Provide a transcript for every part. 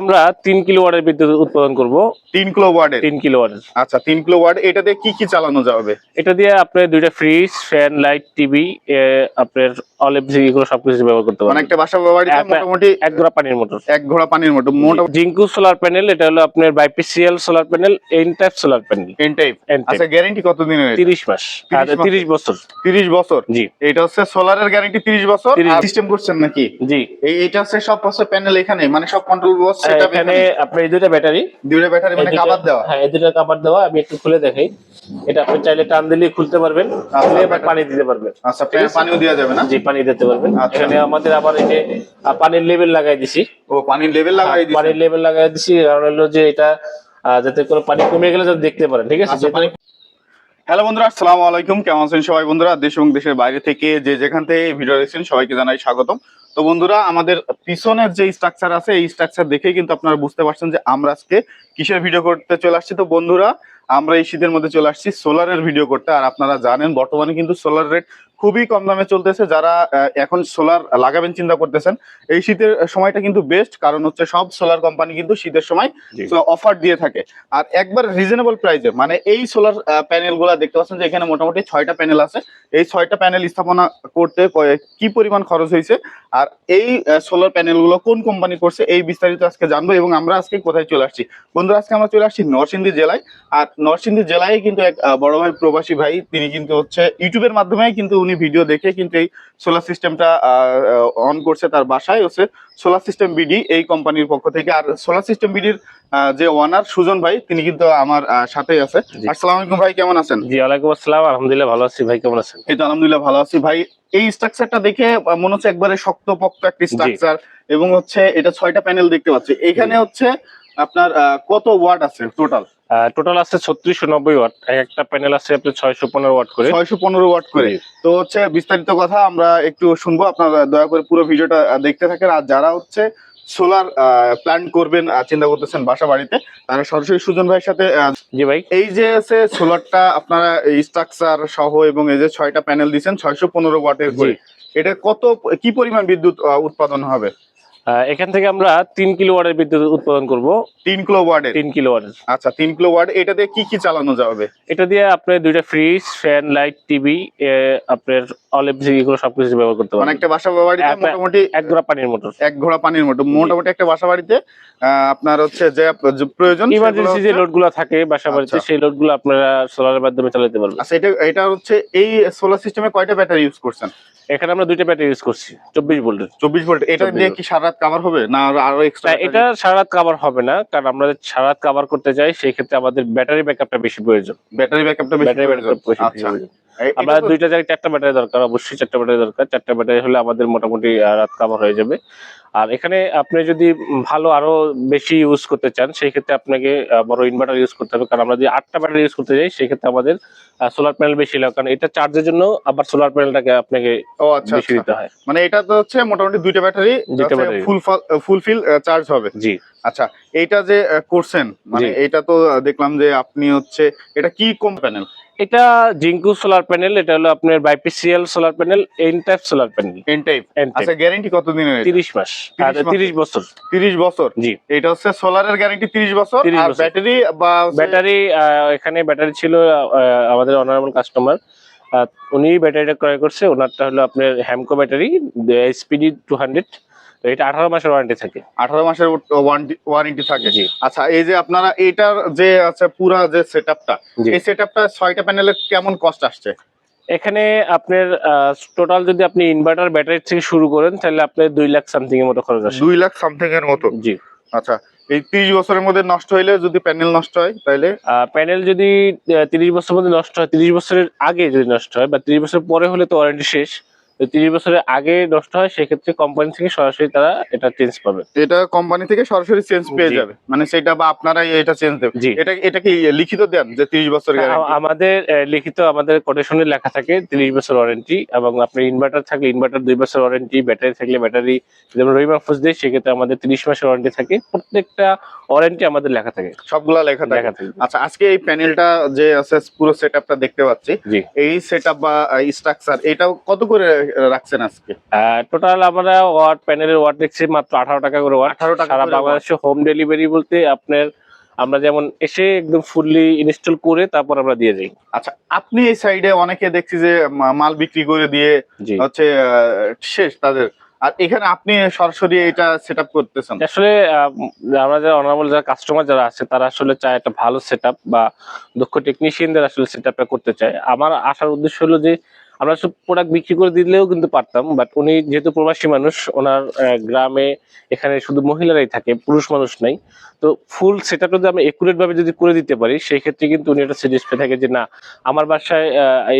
আমরা তিন কিলো ওয়াটের বিদ্যুৎ উৎপাদন করব। তিন কিলো ওয়ার্ডে তিন কিলো ওয়াটের আচ্ছা তিন কিলো ওয়ার্ড দিয়ে কি কি চালানো যাবে? এটা দিয়ে আপনার দুইটা ফ্রিজ ফ্যান লাইট টিভি আপনার অলিভ এগুলো সবকিছু ব্যবহার করতে মানে পারবেন একটা বাসা বাড়িতে মোটামুটি এক গোড়া পানির মোটর। এক ঘোড়া পানির মতো মোটামুটি জিঙ্কু সোলার প্যানেল এটা হলো আপনার বাইপিসিএল solar panel N type solar panel. N type আচ্ছা গ্যারান্টি কত দিনের তিরিশ মাস। আর 30 মাস। তিরিশ বছর। তিরিশ বছর? জি। এটা হচ্ছে সোলারের গ্যারান্টি তিরিশ বছর? 30 বছর। সিস্টেম করছেন নাকি? জি। এই এটা হচ্ছে সব হচ্ছে প্যানেল এখানে মানে সব কন্ট্রোল বক্স সেটা এখানে আপনার এই দুইটা ব্যাটারি দুইটা ব্যাটারি মানে কাবার দেওয়া। হ্যাঁ এই দুইটা কাবার দেওয়া আমি একটু খুলে দেখাই। এটা আপনি চাইলে টান দিলে খুলতে পারবেন খুলে আবার পানি দিতে পারবেন। আচ্ছা পানিও দেওয়া যাবে না? জি পানি দিতে পারবেন। আচ্ছা। এখানে আমাদের আবার এই যে পানির লেভেল লাগাই দিছি। ও পানির লেভেল লাগাই দিচ্ছে পানির লেভেল লাগাই দিছি। কারণ হলো যে এটা যাতে কোনো পানি কমে গেলে যাতে দেখতে পারেন ঠিক আছে? আচ্ছা, পানি- হ্যালো বন্ধুরা আসসালামু আলাইকুম। কেমন আছেন সবাই বন্ধুরা? দেশ এবং দেশের বাইরে থেকে যে যেখান থেকে এই ভিডিও দেখছেন সবাইকে জানাই স্বাগতম। তো বন্ধুরা আমাদের পিছনের যে স্ট্রাকচার আছে এই স্ট্রাকচার দেখে কিন্তু আপনারা বুঝতে পারছেন যে আমরা আজকে কিসের ভিডিও করতে চলে আসছি। তো বন্ধুরা আমরা এই শীতের মধ্যে চলে আসছি সোলারের ভিডিও করতে। আর আপনারা জানেন বর্তমানে কিন্তু সোলার রেট খুবই কম দামে চলতেছে যারা এখন সোলার লাগাবেন চিন্তা করতেছেন এই শীতের সময়টা কিন্তু বেস্ট কারণ হচ্ছে সব সোলার কোম্পানি কিন্তু শীতের সময় অফার দিয়ে থাকে। আর একবার রিজনেবল প্রাইসে মানে এই সোলার প্যানেলগুলা দেখতে পাচ্ছেন যে এখানে মোটামুটি ছয়টা প্যানেল আছে। এই ছয়টা প্যানেল স্থাপনা করতে কি পরিমাণ খরচ হয়েছে? আর এই সোলার প্যানেলগুলো কোন কোম্পানি করছে এই বিস্তারিত আজকে জানব এবং আমরা আজকে কোথায় চলে আসছি। বন্ধুরা আজকে আমরা চলে আসছি নরসিংদী জেলায়। আর নরসিংদী জেলায় কিন্তু এক বড় ভাই প্রবাসী ভাই তিনি কিন্তু হচ্ছে ইউটিউবের মাধ্যমে কিন্তু উনি ভিডিও দেখে কিন্তু এই সোলার সিস্টেমটা অন করছে তার বাসায় হচ্ছে সোলার সিস্টেম বিডি এই কোম্পানির পক্ষ থেকে। আর সোলার সিস্টেম বিডির যে ওয়ানার সুজন ভাই তিনি কিন্তু আমার সাথেই আছে। আসসালামু আলাইকুম ভাই কেমন আছেন? জি ওয়ালাইকুম আসসালাম আলহামদুলিল্লাহ ভালো আছি ভাই কেমন আছেন? এই তো আলহামদুলিল্লাহ ভালো আছি ভাই। এই স্ট্রাকচারটা দেখে মনে হচ্ছে একবারে শক্ত পক্ত একটা স্ট্রাকচার এবং হচ্ছে এটা ছয়টা প্যানেল দেখতে পাচ্ছি। এখানে হচ্ছে আপনার কত ওয়াট আছে টোটাল টোটাল আছে ছত্রিশশো নব্বই ওয়াট। এক একটা প্যানেল আছে আপনার ছয়শো পনেরো ওয়াট করে। ছয়শো পনেরো ওয়াট করে। তো হচ্ছে বিস্তারিত কথা আমরা একটু শুনব। আপনারা দয়া করে পুরো ভিডিওটা দেখতে থাকেন। আর যারা হচ্ছে সোলার প্ল্যান করবেন চিন্তা করতেছেন বাসা বাড়িতে তারা সরাসরি সুজন ভাইয়ের সাথে জি ভাই। এই যে আছে সোলারটা আপনারা স্ট্রাকচার সহ এবং এই যে ছয়টা প্যানেল দিচ্ছেন ছয়শো পনেরো ওয়াটের করে এটা কত কি পরিমাণ বিদ্যুৎ উৎপাদন হবে? এখান থেকে আমরা তিন কিলো ওয়াটের বিদ্যুৎ উৎপাদন করব। তিন কিলো ওয়ার্ডের তিন কিলো ওয়াটের আচ্ছা তিন কিলো ওয়ার্ড এটা দিয়ে কি কি চালানো যাবে? এটা দিয়ে আপনার দুইটা ফ্রিজ ফ্যান লাইট টিভি আপনার অলিভ এগুলো সবকিছু ব্যবহার করতে পারবেন। একটা বাসা বাড়িতে মোটামুটি এক গোড়া পানির মোটর এক ঘোড়া পানির মতো মোটামুটি একটা বাসা বাড়িতে আপনার হচ্ছে যে প্রয়োজন ইমার্জেন্সি যে লোডগুলো থাকে বাসা বাড়িতে আচ্ছা। সেই লোডগুলো আপনারা সোলারের মাধ্যমে চালাতে পারবেন। আচ্ছা এটা এটা হচ্ছে এই সোলার সিস্টেমে কয়টা ব্যাটারি ইউজ করছেন? এখানে আমরা দুইটা ব্যাটারি ইউজ করছি চব্বিশ ভোল্টের চব্বিশ ভোল্ট এটা 24 দিয়ে কি সারা রাত কাভার হবে না আর- এক্সট্রা এটা সারা রাত কাভার হবে না কারণ আমরা সারা রাত কাভার করতে চাই সেই ক্ষেত্রে আমাদের ব্যাটারি ব্যাকআপটা বেশি প্রয়োজন। ব্যাটারি ব্যাকআপটা বেশি ব্যাটারি। ব্যাকআপ বেশি প্রয়োজন। আমরা দুইটা জায়গায় চারটা ব্যাটারি দরকার অবশ্যই চারটা ব্যাটারি দরকার। চারটা ব্যাটারি হলে আমাদের মোটামুটি রাত কাভার হয়ে যাবে। আর এখানে আপনি যদি ভালো আরও বেশি ইউজ করতে চান সেই ক্ষেত্রে আপনাকে বড় ইনভার্টার ইউজ করতে হবে। কারণ আমরা যদি আটটা ব্যাটারি ইউজ করতে যাই সেই ক্ষেত্রে আমাদের সোলার প্যানেল বেশি লাগে। কারণ এটা চার্জের জন্য আবার সোলার প্যানেলটাকে আপনাকে ও আচ্ছা বেশি আচ্ছা। দিতে হয়। মানে এটা তো হচ্ছে মোটামুটি দুইটা ব্যাটারি দুইটা battery। ফুল ফুলফিল চার্জ হবে। জি। আচ্ছা এইটা যে করছেন মানে এটা তো দেখলাম যে আপনি হচ্ছে এটা কি কোন প্যানেল এটা জিঙ্কু সোলার প্যানেল এটা হলো আপনার বাইপিসিএল solar panel N type solar panel. N type আচ্ছা গ্যারান্টি কত দিনের তিরিশ মাস 30 মাস। তিরিশ বছর। তিরিশ বছর? জি। এটা হচ্ছে সোলারের গ্যারান্টি তিরিশ বছর 30 আর ব্যাটারি বা ব্যাটারি এখানে ব্যাটারি ছিল আমাদের অনারেবল কাস্টমার উনি ব্যাটারিটা ক্রয় করছে ওনারটা হলো আপনার Hamko battery SPD two hundred তো এটা আঠারো মাসের ওয়ারেন্টি থাকে। আঠারো মাসের ওয়ারেন্টি থাকে। জি। আচ্ছা এই যে আপনারা এটার যে আছে পুরা যে সেটআপটা জি। এই সেটআপটা ছয়টা প্যানেলের কেমন কস্ট আসছে? এখানে আপনার টোটাল যদি আপনি ইনভার্টার ব্যাটারি থেকে শুরু করেন তাহলে আপনার দুই লাখ সামথিং এর মতো খরচ আসে। দুই লাখ সামথিং এর মতো? জি। আচ্ছা এই তিরিশ বছরের মধ্যে নষ্ট হইলে যদি প্যানেল নষ্ট হয় তাহলে প্যানেল যদি তিরিশ বছরের মধ্যে নষ্ট হয় তিরিশ বছরের আগে যদি নষ্ট হয় বা তিরিশ বছর পরে হলে তো ওয়ারেন্টি শেষ। তিরিশ বছরের আগে নষ্ট হয় সেক্ষেত্রে কোম্পানি থেকে সরাসরি তারা এটা চেঞ্জ পাবে এটা কোম্পানি থেকে সরাসরি চেঞ্জ পেয়ে যাবে। মানে সেটা বা আপনারাই এটা চেঞ্জ দেবেন এটা এটা কি লিখিত দেন যে তিরিশ বছর গ্যারান্টি আমাদের লিখিত আমাদের কোটেশনে লেখা থাকে তিরিশ বছর ওয়ারেন্টি এবং আপনার ইনভার্টার থাকলে ইনভার্টার দুই বছর ওয়ারেন্টি ব্যাটারি থাকলে ব্যাটারি যেমন রবি মাহফুজ দেয় সেক্ষেত্রে আমাদের তিরিশ মাসের ওয়ারেন্টি থাকে। প্রত্যেকটা ওয়ারেন্টি আমাদের লেখা থাকে। সবগুলা লেখা থাকে। আচ্ছা আজকে এই প্যানেলটা যে আছে পুরো সেটআপটা দেখতে পাচ্ছি। এই সেটআপ বা স্ট্রাকচার এটা কত করে রাখছেন আজকে? টোটাল আমরা ওয়াট প্যানেলের ওয়াট দেখছি মাত্র আঠারো টাকা করে ওয়াট 18 টাকা সারা বাংলাদেশে হোম ডেলিভারি বলতে আপনার আমরা যেমন এসে একদম ফুললি ইনস্টল করে তারপর আমরা দিয়ে যাই। আচ্ছা আপনি এই সাইডে অনেকে দেখছি যে মাল বিক্রি করে দিয়ে হচ্ছে শেষ তাদের। আর এখানে আপনি সরাসরি এটা সেট করতেছেন? আসলে আমরা যারা অনারেবল যারা কাস্টমার যারা আছে, তারা আসলে চায় একটা ভালো সেট বা দক্ষ টেকনিশিয়ানদের আসলে সেট করতে চায়। আমার আসার উদ্দেশ্য হলো যে আমরা সব প্রোডাক্ট বিক্রি করে দিলেও কিন্তু পারতাম বাট উনি যেহেতু প্রবাসী মানুষ ওনার গ্রামে এখানে শুধু মহিলারাই থাকে পুরুষ মানুষ নাই। তো ফুল সেট যদি একুরেট ভাবে যদি করে দিতে পারি সেই ক্ষেত্রে কিন্তু উনি একটা স্যাটিসফাই থাকে যে না আমার বাসায়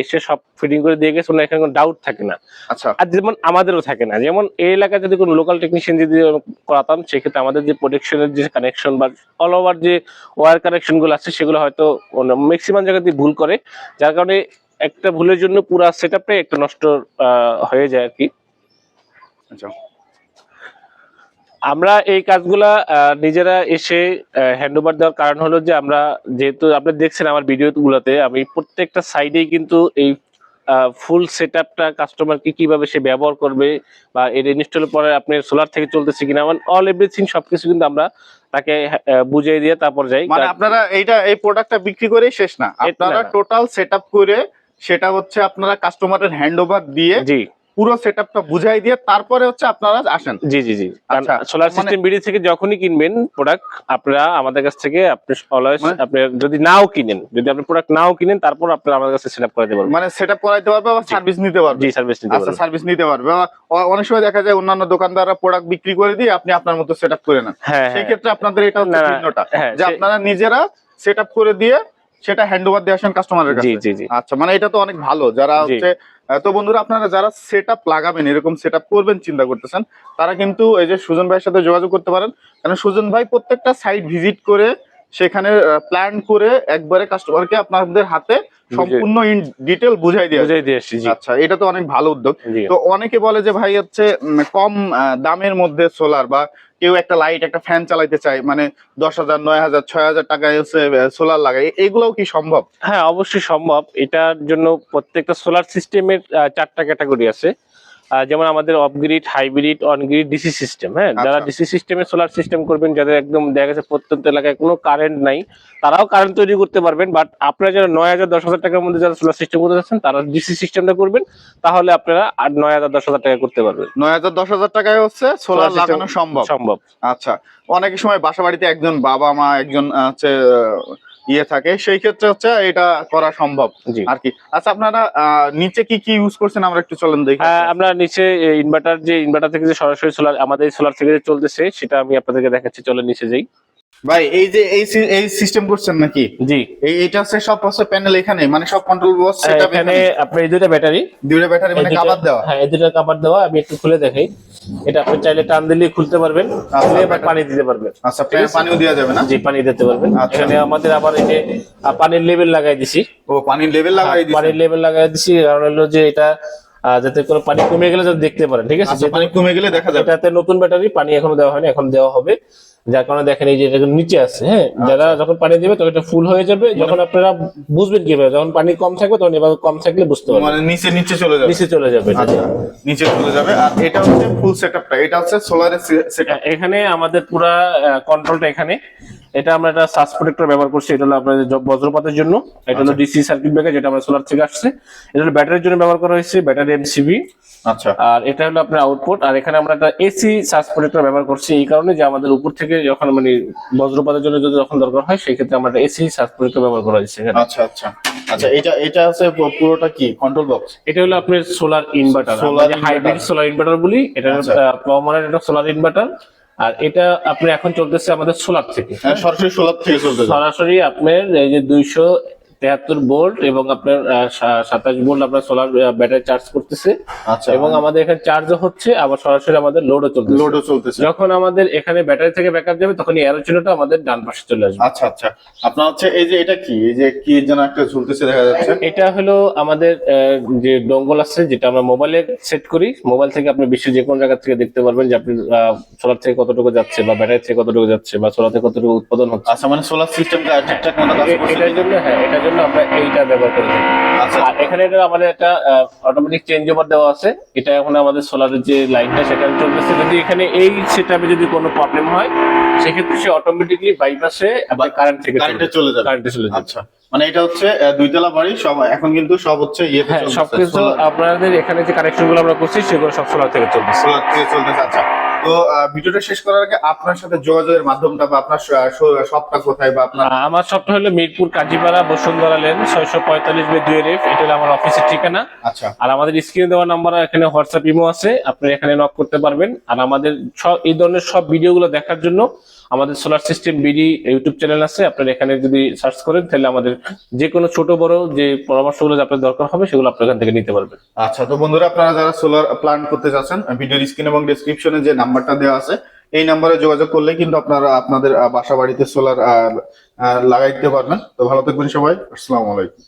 এসে সব ফিটিং করে দিয়ে গেছে ওনার এখানে কোনো ডাউট থাকে না। আচ্ছা। আর যেমন আমাদেরও থাকে না। যেমন এই এলাকায় যদি কোনো লোকাল টেকনিশিয়ান যদি করাতাম সেক্ষেত্রে আমাদের যে প্রোটেকশনের যে কানেকশন বা অল ওভার যে ওয়ার কানেকশনগুলো আছে সেগুলো হয়তো ম্যাক্সিমাম জায়গাতে ভুল করে। যার কারণে একটা ভুলের জন্য পুরো সেট আপটাই একটা নষ্ট হয়ে যায় আর কি। আচ্ছা। আমরা এই কাজগুলা নিজেরা এসে হ্যান্ড ওভার দেওয়ার কারণ হলো যে আমরা যেহেতু আপনি দেখছেন আমার ভিডিও গুলোতে আমি প্রত্যেকটা সাইডেই কিন্তু এই ফুল সেট আপটা কাস্টমারকে কীভাবে সে ব্যবহার করবে বা এর ইনস্টল পরে আপনি সোলার থেকে চলতেছে কিনা মানে অল এভরিথিং সবকিছু কিন্তু আমরা তাকে বুঝিয়ে দিয়ে তারপর যাই। মানে আপনারা এইটা এই প্রোডাক্টটা বিক্রি করেই শেষ না। আপনারা। টোটাল সেট আপ করে সেটা হচ্ছে আপনারা কাস্টমারের হ্যান্ড ওভার দিয়ে জি। পুরো সেট আপটা বুঝাই দিয়ে তারপরে হচ্ছে আপনারা আসেন। জি জি জি। আচ্ছা, সোলার সিস্টেম বিডি থেকে যখনই কিনবেন প্রোডাক্ট আপনারা আমাদের কাছ থেকে আপনি অলওয়েজ মানে- আপনি যদি নাও কিনেন যদি আপনি প্রোডাক্ট নাও কিনেন তারপর আপনারা আমাদের কাছে সেট আপ করাতে পারবেন। মানে সেট আপ করাইতে পারবে বা সার্ভিস নিতে পারবে। জি সার্ভিস নিতে আচ্ছা সার্ভিস নিতে পারবে। অনেক সময় দেখা যায় অন্যান্য দোকানদাররা প্রোডাক্ট বিক্রি করে দিয়ে আপনি আপনার মতো সেট আপ করে নেন। হ্যাঁ সেই হ্যাঁ ক্ষেত্রে আপনাদের এটা ভিন্নটা হ্যাঁ, যে আপনারা নিজেরা সেট আপ করে দিয়ে সেটা হ্যান্ড ওভার দিয়ে আসেন কাস্টমারের কাছে। জি জি। আচ্ছা মানে এটা তো অনেক ভালো। যারা হচ্ছে তো বন্ধুরা আপনারা যারা সেট আপ লাগাবেন এরকম সেট আপ করবেন চিন্তা করতেছেন তারা কিন্তু এই যে সুজন ভাইয়ের সাথে যোগাযোগ করতে পারেন। কারণ সুজন ভাই প্রত্যেকটা সাইট ভিজিট করে সেখানে প্ল্যান করে একবারে কাস্টমারকে আপনাদের হাতে সম্পূর্ণ ইন ডিটেল বুঝাই দিয়ে বুঝাই দিয়ে আচ্ছা এটা তো অনেক ভালো উদ্যোগ। তো অনেকে বলে যে ভাই হচ্ছে কম দামের মধ্যে সোলার বা কেউ একটা লাইট একটা ফ্যান চালাইতে চায় মানে দশ হাজার, নয় হাজার, ছয় হাজার টাকা সোলার লাগায় এগুলোও কি সম্ভব? হ্যাঁ অবশ্যই সম্ভব। এটার জন্য প্রত্যেকটা সোলার সিস্টেমের চারটা ক্যাটাগরি আছে। যেমন আমাদের off grid hybrid on grid DC system হ্যাঁ? যারা আচ্ছা। ডিসি সিস্টেমে সোলার সিস্টেম করবেন যাদের একদম দেখা গেছে প্রত্যন্ত এলাকায় কোনো কারেন্ট নাই তারাও কারেন্ট তৈরি করতে পারবেন বাট আপনারা যারা নয় হাজার দশ হাজার টাকার মধ্যে যারা সোলার সিস্টেম করতে যাচ্ছেন তারা ডিসি সিস্টেমটা করবেন তাহলে আপনারা আর নয় হাজার দশ হাজার টাকা করতে পারবেন। নয় হাজার দশ হাজার টাকায় হচ্ছে সোলার লাগানো সম্ভব। সম্ভব। আচ্ছা অনেক সময় বাসা বাড়িতে একজন বাবা মা একজন হচ্ছে ইয়ে থাকে সেই ক্ষেত্রে হচ্ছে এটা করা সম্ভব। আর কি। আচ্ছা আপনারা আহ, নিচে কি কি ইউজ করছেন? আমরা একটু চলেন দেখি। হ্যাঁ, আমরা নিচে ইনভার্টার যে ইনভার্টার থেকে যে সরাসরি সোলার আমাদের সোলার থেকে যে চলতেছে সেটা আমি আপনাদেরকে দেখাচ্ছি। চলেন নিচে যাই। ভাই এই যে এই এই সিস্টেম করছেন নাকি? জি। এটা হচ্ছে সব হচ্ছে প্যানেল এখানে মানে সব কন্ট্রোল বক্স হ্যাঁ, সেটা এখানে আপনি এই দুইটা ব্যাটারি দুইটা ব্যাটারি মানে কাভার দেওয়া। হ্যাঁ এই দুইটা কাভার দেওয়া আমি একটু খুলে দেখাই। এটা আপনি চাইলে টান দিলে খুলতে পারবেন খুলে আবার পানি দিতে পারবেন। আচ্ছা পানিও দেওয়া যাবে না? জি পানি দিতে পারবেন। আচ্ছা। এখানে আমাদের আবার এই যে পানির লেভেল লাগাই দিছি। ও পানির লেভেল লাগাই দিয়েছেন পানির লেভেল লাগাই দিছি কারণ হলো যে এটা যাতে কোনো পানি কমে গেলে যাতে দেখতে পারেন ঠিক আছে? আচ্ছা পানি কমে গেলে দেখা যাবে। এটাতে নতুন ব্যাটারি পানি এখনও দেওয়া হয়নি এখন দেওয়া হবে। যার কারণে দেখেন এই যে এটা নিচে আছে হ্যাঁ? যারা যখন পানি দিবে তখন এটা ফুল হয়ে যাবে। যখন আপনারা বুঝবেন কীভাবে যখন পানি কম থাকবে তখন এভাবে কম থাকলে বুঝতে পারবেন। মানে নিচে নিচে চলে যাবে। নিচে চলে যাবে এটা। আচ্ছা নিচে চলে যাবে। আর এটা হচ্ছে ফুল সেটআপটা এটা হচ্ছে সোলারের সেটআপ এখানে আমাদের পুরা কন্ট্রোলটা এখানে। এটা আমরা একটা সার্চ প্রোটেক্টর ব্যবহার করছি। এটা হলো আপনাদের বজ্রপাতের জন্য। এটা হলো ডিসি সার্কিট ব্রেকার যেটা আমরা সোলার থেকে আসছে। এটা হলো ব্যাটারির জন্য ব্যবহার করা হয়েছে ব্যাটারি এমসিবি আচ্ছা। আর এটা হলো আপনার আউটপুট আর এখানে আমরা একটা এসি সার্চ প্রোটেক্টর ব্যবহার করছি। এই কারণে যে আমাদের উপর থেকে যখন মানে বজ্রপাতের জন্য যদি যখন দরকার হয় সেই ক্ষেত্রে আমরা এসি প্রোটেক্টর ব্যবহার করা হয়েছে এখানে। আচ্ছা আচ্ছা। আচ্ছা এটা এটা আছে পুরোটা কি? কন্ট্রোল বক্স এটা হলো আপনার solar inverter solar hybrid solar inverter বলি এটা। পাওয়ার এটা সোলার ইনভার্টার আর এটা আপনি এখন চলতেছে আমাদের সোলার থেকে। হ্যাঁ, সরাসরি সোলার থেকে চলতেছে। সরাসরি আপনার এই যে দুইশো তেহাত্তর ভোল্ট এবং আপনার সাতাশ ভোল্ট আপনার সোলার ব্যাটারি চার্জ করতেছে। আচ্ছা। এবং আমাদের এখানে চার্জও হচ্ছে আবার সরাসরি আমাদের লোডও চলতেছে। লোডও চলতেছে। যখন আমাদের এখানে ব্যাটারি থেকে ব্যাকআপ যাবে তখন এই অ্যারোচিনোটা আমাদের ডান পাশে চলে আসবে। আচ্ছা আচ্ছা। আপনার হচ্ছে এই যে এটা কি? এই যে কি যেন একটা ঝুলতেছে দেখা যাচ্ছে? এটা হলো আমাদের যে ডঙ্গল আছে যেটা আমরা মোবাইলে সেট করি। মোবাইল থেকে আপনি বিশ্বের যে কোনো জায়গা থেকে দেখতে পারবেন যে আপনি সোলার থেকে কতটুকু যাচ্ছে বা ব্যাটারি থেকে কতটুকু যাচ্ছে বা সোলার থেকে কতটুকু উৎপাদন হচ্ছে। আচ্ছা মানে সোলার সিস্টেমটা ঠিকঠাক মতো কাজ করছে? এটার জন্য হ্যাঁ এটার জন্য জন্য আমরা এইটা ব্যবহার করে থাকি আচ্ছা। আর এখানে এটা আমাদের একটা অটোমেটিক চেঞ্জ ওভার দেওয়া আছে। এটা এখন আমাদের সোলারের যে লাইনটা সেটা চলতেছে। যদি এখানে এই সেটআপে যদি কোনো প্রবলেম হয় সেক্ষেত্রে সে অটোমেটিকলি বাইপাসে কারেন্ট থেকে কারেন্টে চলে যাবে। কারেন্টে চলে যাবে। আচ্ছা। মানে এটা হচ্ছে দুইতলা বাড়ি সব এখন কিন্তু সব হচ্ছে ইয়ে হ্যাঁ চলতেছে, সবকিছু আপনাদের এখানে যে কানেকশনগুলো আমরা করছি সেগুলো সব সোলার থেকে চলতেছে। সোলার থেকে চলতেছে আচ্ছা। তো ভিডিওটা শেষ করার আগে আপনার সাথে যোগাযোগের মাধ্যমটা বা আপনার শপটা কোথায় বা আপনার আমার শপটা হলো মিরপুর কাজীপাড়া বসুন্ধরা লেন ছয়শো পঁয়তাল্লিশ বাই দুই রেফ এটা হলো আমার অফিসের ঠিকানা। আচ্ছা। আর আমাদের স্ক্রিনে দেওয়া নাম্বার এখানে হোয়াটসঅ্যাপ ইমো আছে আপনি এখানে নক করতে পারবেন। আর আমাদের সব এই ধরনের সব ভিডিওগুলো দেখার জন্য আমাদের solar system BD YouTube channel আছে, আপনারা এখানে যদি সার্চ করেন, তাহলে আমাদের যে কোনো ছোট, বড় যে পরামর্শগুলো আপনার দরকার হবে, সেগুলো আপনার এখান থেকে নিতে পারবেন। আচ্ছা তো বন্ধুরা, আপনারা যারা সোলার প্ল্যান করতে চাচ্ছেন ভিডিওর স্ক্রিন এবং ডেসক্রিপশনে যে নাম্বারটা দেওয়া আছে, এই নাম্বারে যোগাযোগ করলে কিন্তু আপনারা আপনাদের বাসা বাড়িতে সোলার লাগাইতে পারবেন। তো ভালো থাকবেন সবাই, আসসালামু আলাইকুম।